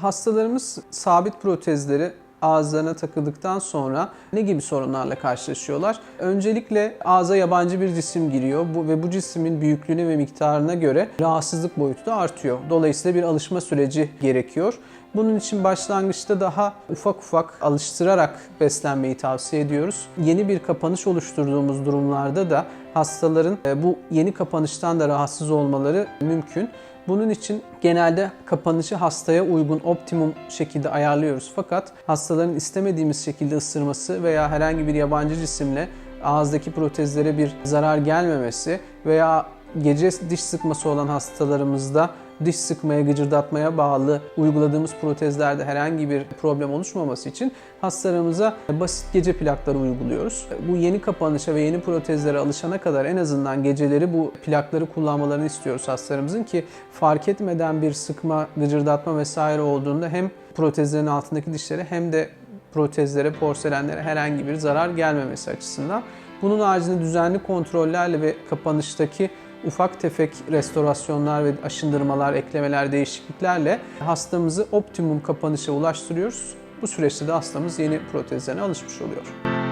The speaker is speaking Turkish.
Hastalarımız sabit protezleri ağızlarına takıldıktan sonra ne gibi sorunlarla karşılaşıyorlar? Öncelikle ağza yabancı bir cisim giriyor bu ve bu cismin büyüklüğüne ve miktarına göre rahatsızlık boyutu da artıyor. Dolayısıyla bir alışma süreci gerekiyor. Bunun için başlangıçta daha ufak ufak alıştırarak beslenmeyi tavsiye ediyoruz. Yeni bir kapanış oluşturduğumuz durumlarda da hastaların e, bu yeni kapanıştan da rahatsız olmaları mümkün. Bunun için genelde kapanışı hastaya uygun optimum şekilde ayarlıyoruz. Fakat hastaların istemediğimiz şekilde ısırması veya herhangi bir yabancı cisimle ağızdaki protezlere bir zarar gelmemesi veya gece diş sıkması olan hastalarımızda diş sıkmaya, gıcırdatmaya bağlı uyguladığımız protezlerde herhangi bir problem oluşmaması için hastalarımıza basit gece plakları uyguluyoruz. Bu yeni kapanışa ve yeni protezlere alışana kadar en azından geceleri bu plakları kullanmalarını istiyoruz hastalarımızın ki fark etmeden bir sıkma, gıcırdatma vesaire olduğunda hem protezlerin altındaki dişlere hem de protezlere, porselenlere herhangi bir zarar gelmemesi açısından. Bunun haricinde düzenli kontrollerle ve kapanıştaki ufak tefek restorasyonlar ve aşındırmalar, eklemeler, değişikliklerle hastamızı optimum kapanışa ulaştırıyoruz. Bu süreçte de hastamız yeni protezlerine alışmış oluyor.